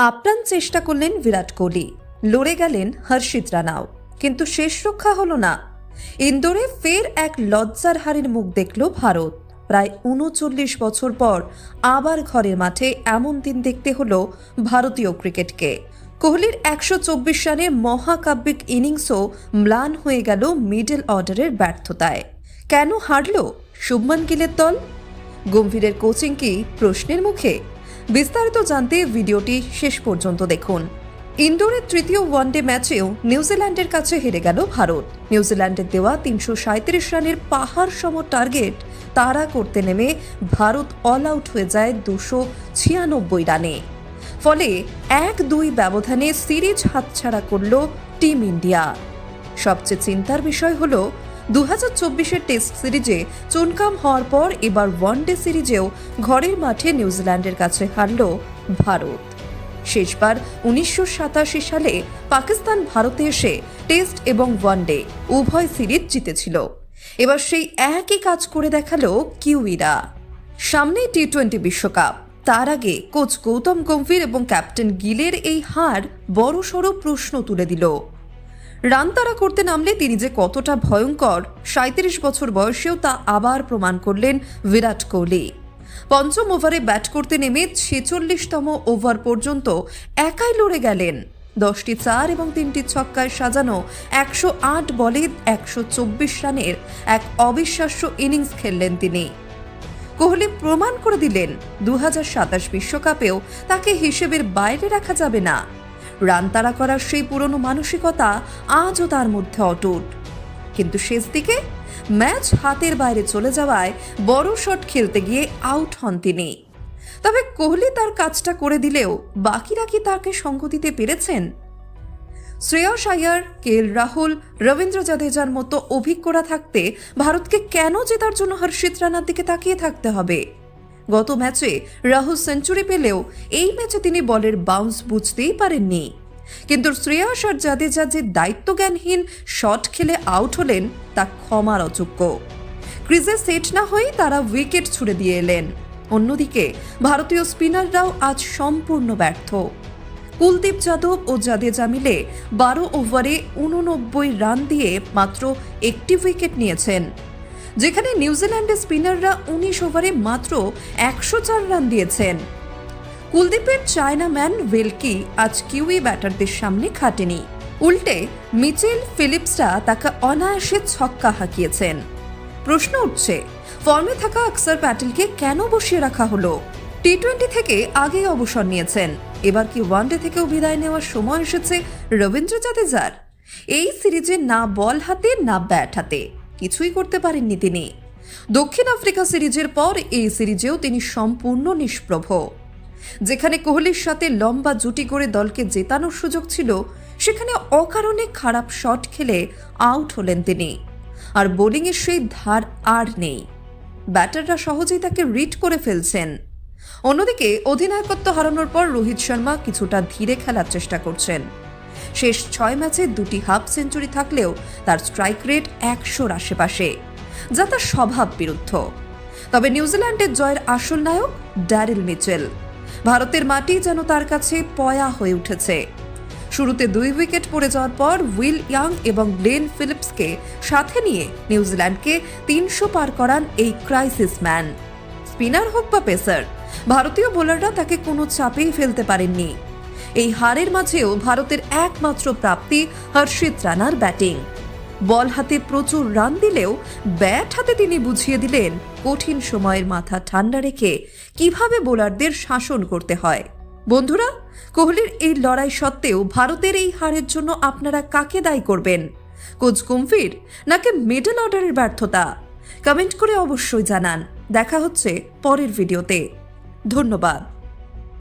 আপ্রাণ চেষ্টা করলেন বিরাট কোহলি। লড়ে গেলেন হর্ষিত রানাও। কিন্তু শেষ রক্ষা হলো না। ইন্দোরে ফের এক লজ্জার হারের মুখ দেখল ভারত। প্রায় উনচল্লিশ বছর পর আবার ঘরের মাঠে এমন দিন দেখতে হলো ভারতীয় ক্রিকেটকে। কোহলির একশো চব্বিশ রানের মহাকাব্যিক ইনিংসও ম্লান হয়ে গেল মিডল অর্ডারের ব্যর্থতায়। কেন হারল শুভমান গিলের দল? গম্ভীরের কোচিং কি প্রশ্নের মুখে? বিস্তারিত জানতে ভিডিওটি শেষ পর্যন্ত দেখুন। ইন্দোরের তৃতীয় ওয়ানডে ম্যাচেও নিউজিল্যান্ডের কাছে হেরে গেল ভারত। নিউজিল্যান্ডের দেওয়া তিনশো সাঁত্রিশ রানের পাহাড় সম টার্গেট তাড়া করতে নেমে ভারত অল আউট হয়ে যায় দুশো ছিয়ানব্বই রানে। ফলে এক দুই ব্যবধানে সিরিজ হাতছাড়া করল টিম ইন্ডিয়া। সবচেয়ে চিন্তার বিষয় হলো দু হাজার চব্বিশের টেস্ট সিরিজে চুনকাম হওয়ার পর এবার ওয়ানডে সিরিজেও ঘরের মাঠে নিউজিল্যান্ডের কাছে হারল ভারত। শেষবার উনিশশো সাতাশি সালে পাকিস্তান ভারতে এসে টেস্ট এবং ওয়ানডে উভয় সিরিজ জিতেছিল। এবার সেই একই কাজ করে দেখাল কিউইরা। সামনে টি টোয়েন্টি বিশ্বকাপ। তার আগে কোচ গৌতম গম্ভীর এবং ক্যাপ্টেন গিলের এই হার বড়সড় প্রশ্ন তুলে দিল। রান তাড়া করতে নামলে তিনি যে কতটা ভয়ঙ্কর সাঁত্রিশ বছর বয়সেও তা আবার প্রমাণ করলেন বিরাট কোহলি। পঞ্চম ওভারে ব্যাট করতে নেমে ছেচল্লিশতম ওভার পর্যন্ত একাই লড়ে গেলেন। দশটি চার এবং তিনটি ছক্কায় সাজানো একশো আট বলে একশো চব্বিশ রানের এক অবিশ্বাস্য ইনিংস খেললেন তিনি। কোহলি প্রমাণ করে দিলেন দু বিশ্বকাপেও তাকে হিসেবের বাইরে রাখা যাবে না। রান তাড়া করার সেই পুরনো মানসিকতা আজও তার মধ্যে অটুট। কিন্তু শেষ দিকে ম্যাচ হাতের বাইরে চলে যাওয়ায় বড় শট খেলতে গিয়ে আউট হন তিনি। তবে কোহলি তার কাজটা করে দিলেও বাকিরা কি তাকে সঙ্গ দিতে পেরেছেন? শ্রেয়স আয়ার, কে এল রাহুল, রবীন্দ্র জাদেজার মতো অভিজ্ঞরা থাকতে ভারতকে কেন জেতার জন্য হর্ষিত রানার দিকে তাকিয়ে থাকতে হবে? গত ম্যাচে রাহুল সেঞ্চুরি পেলেও এই ম্যাচে তিনি বলের বাউন্স বুঝতেই পারেননি। কিন্তু শ্রেয়স আর জাদেজা যে দায়িত্বজ্ঞানহীন শট খেলে আউট হলেন, তা ক্ষমার অযোগ্য। ক্রিজে সেট না হয়েই তারা উইকেট ছুড়ে দিয়ে এলেন। অন্যদিকে ভারতীয় স্পিনাররাও আজ সম্পূর্ণ ব্যর্থ। কুলদীপ যাদব ও জাদেজা মিলে বারো ওভারে উননব্বই রান দিয়ে মাত্র একটি উইকেট নিয়েছেন। যেখানে নিউজিল্যান্ডের স্পিনাররা উনিশ ওভারে মাত্র একশো চার রান দিয়েছেন। কুলদীপের চায়না ম্যান ওয়েলকি আজ কিউই ব্যাটারদের সামনে খাটেনি। উল্টে মিচেল ফিলিপসরা তাকে অনায়াসে ছক্কা হাঁকিয়েছেন। প্রশ্ন উঠছে, ফর্মে থাকা আকসার প্যাটেলকে কেন বসিয়ে রাখা হলো? টি টোয়েন্টি থেকে আগেই অবসর নিয়েছেন। এবার কি ওয়ানডে থেকেও বিদায় নেওয়ার সময় এসেছে রবীন্দ্র জাদেজার? এই সিরিজে না বল হাতে, না ব্যাট হাতে। কিছুই করতে পারেননি তিনি। দক্ষিণ আফ্রিকা সিরিজের পর এই সিরিজেও তিনি সম্পূর্ণ নিষ্প্রভ। যেখানে কোহলির সাথে লম্বা জুটি করে দলকে জেতানোর সুযোগ ছিল, সেখানে অকারণে খারাপ শট খেলে আউট হলেন তিনি। আর বোলিংয়ের সেই ধার আর নেই। ব্যাটাররা সহজেই তাকে রিড করে ফেলছেন। অন্যদিকে অধিনায়কত্ব হারানোর পর রোহিত শর্মা কিছুটা ধীরে খেলার চেষ্টা করছেন। শেষ ছয় ম্যাচে দুটি হাফ সেঞ্চুরি থাকলেও তার স্ট্রাইক রেট একশোর আশেপাশে, যা তার স্বভাব বিরুদ্ধ। তবে নিউজিল্যান্ডের জয়ের আসল নায়ক ড্যারিল মিচেল, ভারতের মাটি যেন তার কাছে পয়া হয়ে উঠেছে। শুরুতে দুই উইকেট পড়ে যাওয়ার পর উইল ইয়াং এবং গ্লেন ফিলিপসকে সাথে নিয়ে নিউজিল্যান্ডকে তিনশো পার করান এই ক্রাইসিস ম্যান। স্পিনার হোক বা পেসার, ভারতীয় বোলাররা তাকে কোনো চাপেই ফেলতে পারেননি। এই হারের মাঝেও ভারতের একমাত্র প্রাপ্তি হর্ষিত রানার ব্যাটিং। বল হাতে প্রচুর রান দিলেও ব্যাট হাতে তিনি বুঝিয়ে দিলেন, কঠিন সময়ের মাথা ঠান্ডা রেখে কীভাবে বোলারদের শাসন করতে হয়। বন্ধুরা, কোহলির এই লড়াই সত্ত্বেও ভারতের এই হারের জন্য আপনারা কাকে দায়ী করবেন? কোচ গম্ভীর নাকি মিডল অর্ডারের ব্যর্থতা? কমেন্ট করে অবশ্যই জানান। দেখা হচ্ছে পরের ভিডিওতে। ধন্যবাদ।